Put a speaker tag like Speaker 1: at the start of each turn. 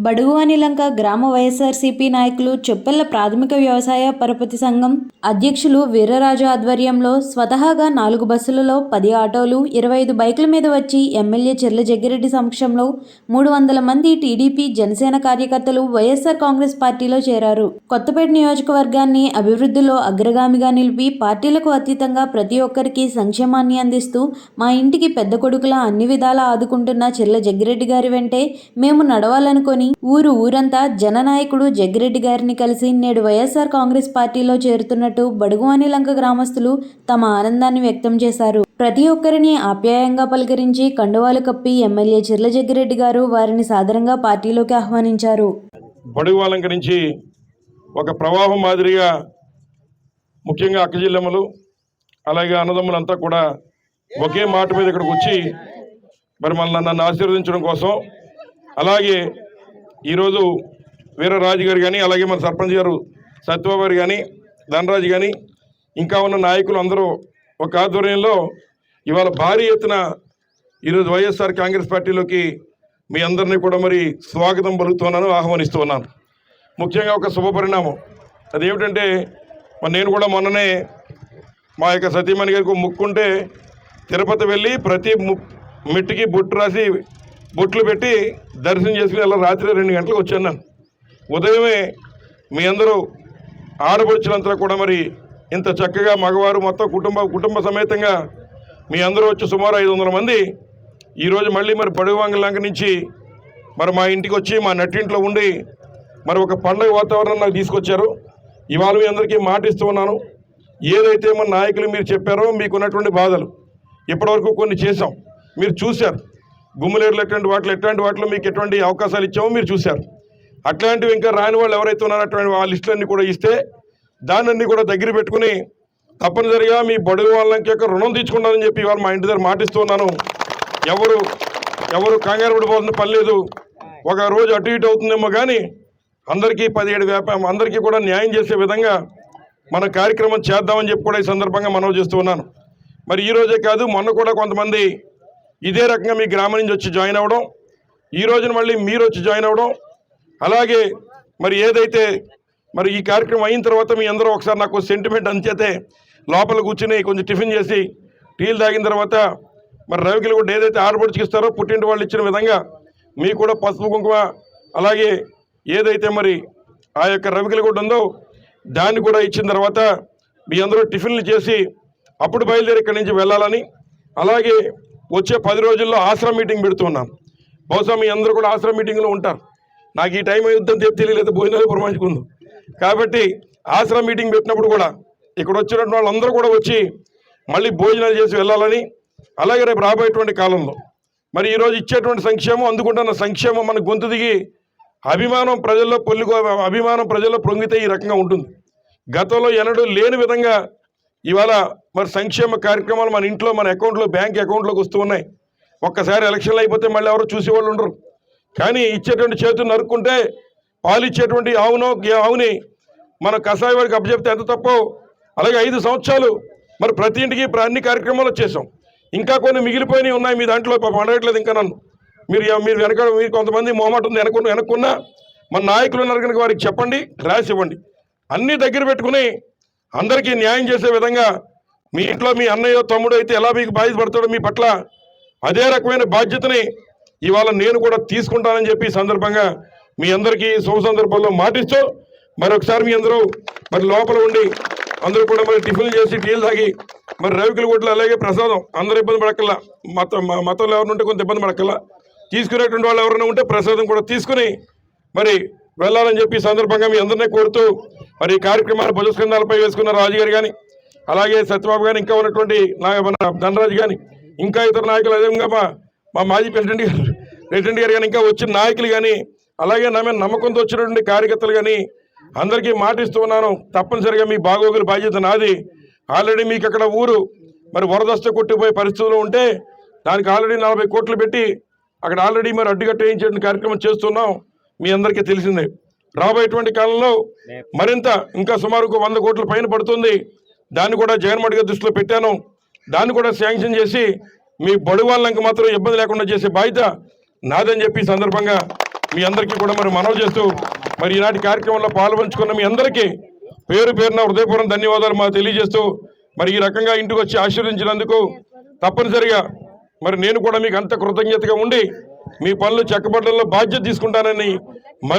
Speaker 1: బడుగు అనిలంక గ్రామ వైఎస్ఆర్సీపీ నాయకులు చెప్పెళ్ళ ప్రాథమిక వ్యవసాయ పరపతి సంఘం అధ్యక్షులు వీరరాజు ఆధ్వర్యంలో స్వతహాగా నాలుగు బస్సులలో పది ఆటోలు ఇరవై ఐదు బైకుల మీద వచ్చి ఎమ్మెల్యే చెర్ల జగ్గిరెడ్డి సమక్షంలో మూడు వందల మంది టీడీపీ జనసేన కార్యకర్తలు వైఎస్ఆర్ కాంగ్రెస్ పార్టీలో చేరారు. కొత్తపేట నియోజకవర్గాన్ని అభివృద్ధిలో అగ్రగామిగా నిలిపి పార్టీలకు అతీతంగా ప్రతి ఒక్కరికి సంక్షేమాన్ని అందిస్తూ మా ఇంటికి పెద్ద కొడుకులా అన్ని విధాలా ఆదుకుంటున్న చెర్ల జగ్గిరెడ్డి గారి వెంటే మేము నడవాలనుకొని ఊరు ఊరంతా జననాయకుడు జగ్గిరెడ్డి గారిని కలిసి నేడు వైఎస్ఆర్ కాంగ్రెస్ పార్టీలో చేరుతున్నట్టు బడుగు లంక గ్రామస్తులు తమ ఆనందాన్ని వ్యక్తం చేశారు. ప్రతి ఒక్కరిని ఆప్యాయంగా పలకరించి కండువాలు కప్పి ఎమ్మెల్యే చిర్ల జగ్గిరెడ్డి గారు వారిని సాదరంగా పార్టీలోకి ఆహ్వానించారు.
Speaker 2: బడుగు ఒక ప్రవాహం మాదిరిగా ముఖ్యంగా అక్కజిల్లమ్మలు అలాగే అన్నదమ్ములంతా కూడా ఒకే మాట మీద ఇక్కడికి వచ్చి మరి మళ్ళీ నన్ను ఆశీర్వదించడం కోసం అలాగే ఈరోజు వీరరాజు గారు కానీ అలాగే మన సర్పంచ్ గారు సత్యబాబు గారు కానీ ధనరాజు కానీ ఇంకా ఉన్న నాయకులు అందరూ ఒక ఆధ్వర్యంలో ఇవాళ భారీ ఎత్తున ఈరోజు వైఎస్ఆర్ కాంగ్రెస్ పార్టీలోకి మీ అందరినీ కూడా మరి స్వాగతం పలుకుతున్నాను ఆహ్వానిస్తున్నాను. ముఖ్యంగా ఒక శుభ పరిణామం. అదేమిటంటే మరి నేను కూడా మొన్ననే మా యొక్క సతీమణి గారికి మొక్కుంటే ముక్కుంటే తిరుపతి వెళ్ళి ప్రతి ము మెట్టుకి బొట్టు రాసి బొట్లు పెట్టి దర్శనం చేసుకుని అలా రాత్రి రెండు గంటలకు వచ్చాను నేను. ఉదయమే మీ అందరూ ఆడపడుచులంతా కూడా మరి ఇంత చక్కగా మగవారు మొత్తం కుటుంబ కుటుంబ సమేతంగా మీ అందరూ వచ్చి సుమారు ఐదు వందల మంది ఈరోజు మళ్ళీ మరి పడుగువాంగలాంక నుంచి మరి మా ఇంటికి వచ్చి మా నట్టింట్లో ఉండి మరి ఒక పండగ వాతావరణం నాకు తీసుకొచ్చారు. ఇవాళ మీ అందరికీ మాట ఇస్తూ ఉన్నాను. ఏదైతే మన నాయకులు మీరు చెప్పారో మీకున్నటువంటి బాధలు ఇప్పటివరకు కొన్ని చేశాం. మీరు చూశారు. గుమ్మలేరులు ఎట్లాంటి వాటిలో ఎటువంటి వాటిలో మీకు ఎటువంటి అవకాశాలు ఇచ్చామో మీరు చూశారు. అట్లాంటివి ఇంకా రాని వాళ్ళు ఎవరైతే ఉన్నారో అటువంటి ఆ లిస్టులన్నీ కూడా ఇస్తే దాన్ని కూడా దగ్గర పెట్టుకుని తప్పనిసరిగా మీ బడుగు వాళ్ళకి యొక్క రుణం తీసుకున్నారని చెప్పి ఇవాళ మా ఇంటి దగ్గర మాటిస్తున్నాను. ఎవరు ఎవరు కంగారు పడిపోతున్న పని లేదు. ఒక రోజు అటు ఇటు అవుతుందేమో కానీ అందరికీ పదిహేడు వ్యాపారం అందరికీ కూడా న్యాయం చేసే విధంగా మన కార్యక్రమం చేద్దామని చెప్పి కూడా ఈ సందర్భంగా మనవి చేస్తూ ఉన్నాను. మరి ఈ రోజే కాదు మొన్న కూడా కొంతమంది ఇదే రకంగా మీ గ్రామం నుంచి వచ్చి జాయిన్ అవ్వడం ఈ రోజున మళ్ళీ మీరు వచ్చి జాయిన్ అవ్వడం అలాగే మరి ఏదైతే మరి ఈ కార్యక్రమం అయిన తర్వాత మీ అందరూ ఒకసారి నాకు సెంటిమెంట్ అంచేతే లోపల కూర్చుని కొంచెం టిఫిన్ చేసి టీలు తాగిన తర్వాత మరి రవికిలు కూడా ఏదైతే ఆడపడుచుకి ఇస్తారో పుట్టింటి వాళ్ళు ఇచ్చిన విధంగా మీకు కూడా పసుపు కుంకుమ అలాగే ఏదైతే మరి ఆ యొక్క రవికిల కూడా ఉందో దాన్ని కూడా ఇచ్చిన తర్వాత మీ అందరూ టిఫిన్లు చేసి అప్పుడు బయలుదేరి ఇక్కడి నుంచి వెళ్ళాలని అలాగే వచ్చే పది రోజుల్లో ఆశ్రమ మీటింగ్ పెడుతున్నాం. బహుశా మీ అందరూ కూడా ఆశ్రమ మీటింగ్లో ఉంటారు. నాకు ఈ టైం అవుతుందని చెప్పి తెలియలేదు భోజనాలు పురమాయించుకుందాం. కాబట్టి ఆశ్రమ మీటింగ్ పెట్టినప్పుడు కూడా ఇక్కడ వచ్చినటువంటి వాళ్ళందరూ కూడా వచ్చి మళ్ళీ భోజనాలు చేసి వెళ్ళాలని అలాగే రేపు రాబోయేటువంటి కాలంలో. మరి ఈరోజు ఇచ్చేటువంటి సంక్షేమం అందుకుంటున్న సంక్షేమం మన గొంతు దిగి అభిమానం ప్రజల్లో పొల్లికో అభిమానం ప్రజల్లో పొంగితే ఈ రకంగా ఉంటుంది. గతంలో ఎన్నడూ లేని విధంగా ఇవాళ మరి సంక్షేమ కార్యక్రమాలు మన ఇంట్లో మన అకౌంట్లో బ్యాంక్ అకౌంట్లోకి వస్తూ ఉన్నాయి. ఒక్కసారి ఎలక్షన్లు అయిపోతే మళ్ళీ ఎవరు చూసేవాళ్ళు ఉండరు. కానీ ఇచ్చేటువంటి చేతులు నరుక్కుంటే పాలు ఇచ్చేటువంటి ఆవుని మన కషాయ వారికి అప్పచెప్తే ఎంత తప్పో అలాగే ఐదు సంవత్సరాలు మరి ప్రతి ఇంటికి అన్ని కార్యక్రమాలు వచ్చేసాం ఇంకా కొన్ని మిగిలిపోయినవి ఉన్నాయి మీ దాంట్లో పండగట్లేదు అడగట్లేదు ఇంకా నన్ను. మీరు మీరు వెనక మీరు కొంతమంది మొహమాట ఉంది వెనక వెనక్కున్నా మన నాయకులు ఉన్నారు కనుక వారికి చెప్పండి రాసి ఇవ్వండి అన్నీ దగ్గర పెట్టుకుని అందరికీ న్యాయం చేసే విధంగా మీ ఇంట్లో మీ అన్నయ్య తమ్ముడు అయితే ఎలా మీకు బాధ్యత పడతాడో మీ పట్ల అదే రకమైన బాధ్యతని ఇవాళ నేను కూడా తీసుకుంటానని చెప్పి సందర్భంగా మీ అందరికీ శుభ సందర్భంలో మాటిస్తూ మరొకసారి మీ అందరూ మరి లోపల ఉండి అందరూ కూడా మరి టిఫిన్లు చేసి టీలు తాగి మరి రవికుల గుడ్లు అలాగే ప్రసాదం అందరూ ఇబ్బంది పడక్కల్లా మత మతంలో ఎవరు ఉంటే కొంత ఇబ్బంది పడక్కల్లా తీసుకునేటువంటి వాళ్ళు ఎవరైనా ఉంటే ప్రసాదం కూడా తీసుకుని మరి వెళ్ళాలని చెప్పి సందర్భంగా మీ అందరినీ కోరుతూ మరి ఈ కార్యక్రమాన్ని భుజస్కంధాలపై వేసుకున్న రాజుగారు కానీ అలాగే సత్యబాబు గారు ఇంకా ఉన్నటువంటి నా మన ధనరాజు కానీ ఇంకా ఇతర నాయకులు అదేవిధంగా మా మా మాజీ ప్రెసిడెంట్ గారు ప్రెసిడెంట్ గారు కానీ ఇంకా వచ్చిన నాయకులు కానీ అలాగే నా మీద నమ్మకంతో వచ్చినటువంటి కార్యకర్తలు కానీ అందరికీ మాటిస్తూ ఉన్నాను. తప్పనిసరిగా మీ బాగోగుల బాధ్యత నాది. ఆల్రెడీ మీకు అక్కడ ఊరు మరి వరదస్త కొట్టిపోయే పరిస్థితుల్లో ఉంటే దానికి ఆల్రెడీ నలభై కోట్లు పెట్టి అక్కడ ఆల్రెడీ మరి అడ్డుకట్టేయించే కార్యక్రమం చేస్తున్నాం. మీ అందరికీ తెలిసిందే. రాబోయేటువంటి కాలంలో మరింత ఇంకా సుమారు ఒక వంద కోట్ల పైన పడుతుంది. దాన్ని కూడా జగన్మోహన్ గారి దృష్టిలో పెట్టాను. దాన్ని కూడా శాంక్షన్ చేసి మీ బడు వాళ్ళకి మాత్రం ఇబ్బంది లేకుండా చేసే బాధ్యత నాదని చెప్పి సందర్భంగా మీ అందరికీ కూడా మరి మనవి చేస్తూ మరి ఈనాటి కార్యక్రమంలో పాల్పంచుకున్న మీ అందరికీ పేరు పేరున హృదయపూర్వక ధన్యవాదాలు మాకు తెలియజేస్తూ మరి ఈ రకంగా ఇంటికి వచ్చి ఆశీర్వదించినందుకు తప్పనిసరిగా మరి నేను కూడా మీకు అంత కృతజ్ఞతగా ఉండి మీ పనులు చెక్కబడ్డంలో బాధ్యత తీసుకుంటానని మరి